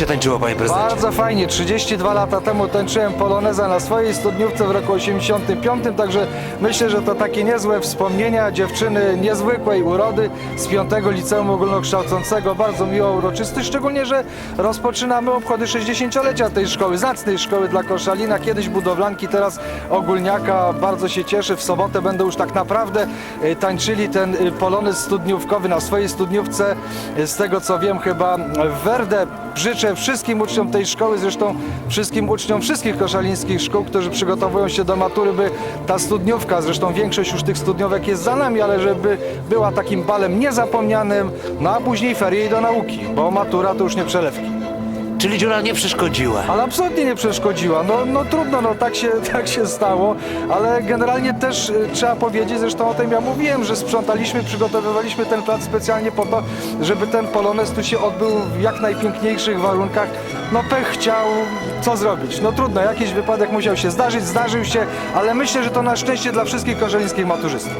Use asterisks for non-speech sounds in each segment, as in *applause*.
się tańczyło, panie prezydencie? Bardzo fajnie. 32 lata temu tańczyłem poloneza na swojej studniówce w roku 85, także myślę, że to takie niezłe wspomnienia dziewczyny niezwykłej urody z 5 Liceum Ogólnokształcącego. Bardzo miło uroczysty, szczególnie, że rozpoczynamy obchody 60-lecia tej szkoły, zacnej szkoły dla Koszalina. Kiedyś budowlanki, teraz ogólniaka. Bardzo się cieszę. W sobotę będą już tak naprawdę e, tańczyli ten e, polonez studniówkowy na swojej studniówce. E, Z tego co wiem, chyba w Werde życzę wszystkim uczniom tej szkoły, zresztą wszystkim uczniom wszystkich koszalińskich szkół, którzy przygotowują się do matury, by ta studniówka, zresztą większość już tych studniówek jest za nami, ale żeby była takim balem niezapomnianym, no a później ferie i do nauki, bo matura to już nie przelewki. Czyli dziura nie przeszkodziła. Ale absolutnie nie przeszkodziła. No, no trudno, no tak się, *laughs* tak się stało, ale generalnie też y, trzeba powiedzieć, zresztą o tym ja mówiłem, że sprzątaliśmy, przygotowywaliśmy ten plac specjalnie po to, żeby ten polonez tu się odbył w jak najpiękniejszych warunkach. No pech chciał, co zrobić? No trudno, jakiś wypadek musiał się zdarzyć, zdarzył się, ale myślę, że to na szczęście dla wszystkich korzelińskich maturzystów.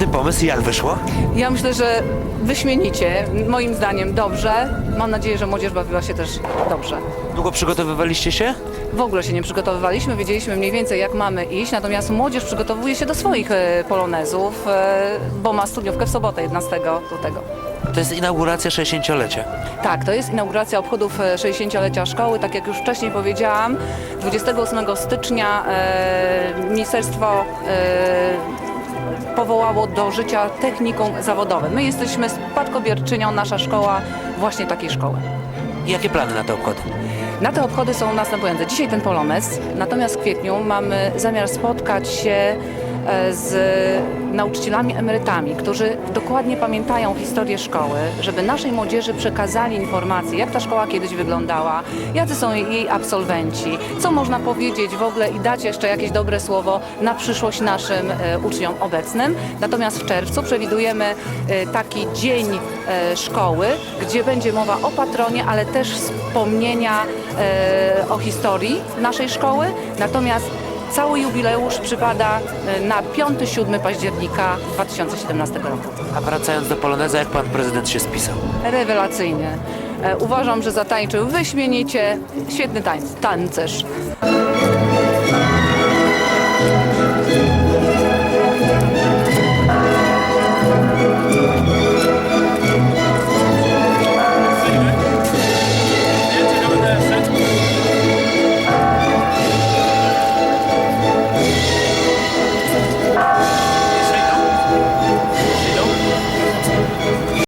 Świetny pomysł i jak wyszło? Ja myślę, że wyśmienicie, moim zdaniem dobrze. Mam nadzieję, że młodzież bawiła się też dobrze. Długo przygotowywaliście się? W ogóle się nie przygotowywaliśmy, wiedzieliśmy mniej więcej jak mamy iść, natomiast młodzież przygotowuje się do swoich e, polonezów, e, bo ma studniówkę w sobotę 11 lutego. To jest inauguracja 60-lecia. Tak, to jest inauguracja obchodów e, 60-lecia szkoły. Tak jak już wcześniej powiedziałam, 28 stycznia e, ministerstwo e, powołało do życia technikum zawodowe. My jesteśmy spadkobierczynią, nasza szkoła, właśnie takiej szkoły. Jakie plany na te obchody? Na te obchody są następujące. Dzisiaj ten polonez, natomiast w kwietniu mamy zamiar spotkać się z nauczycielami emerytami, którzy dokładnie pamiętają historię szkoły, żeby naszej młodzieży przekazali informacje, jak ta szkoła kiedyś wyglądała, jacy są jej absolwenci, co można powiedzieć w ogóle i dać jeszcze jakieś dobre słowo na przyszłość naszym e, uczniom obecnym. Natomiast w czerwcu przewidujemy e, taki dzień e, szkoły, gdzie będzie mowa o patronie, ale też wspomnienia e, o historii naszej szkoły. Natomiast cały jubileusz przypada e, na 5-7 października 2017 roku. A wracając do Poloneza, jak pan prezydent się spisał? Rewelacyjnie. E, Uważam, że zatańczył wyśmienicie. Świetny tańc, tancerz.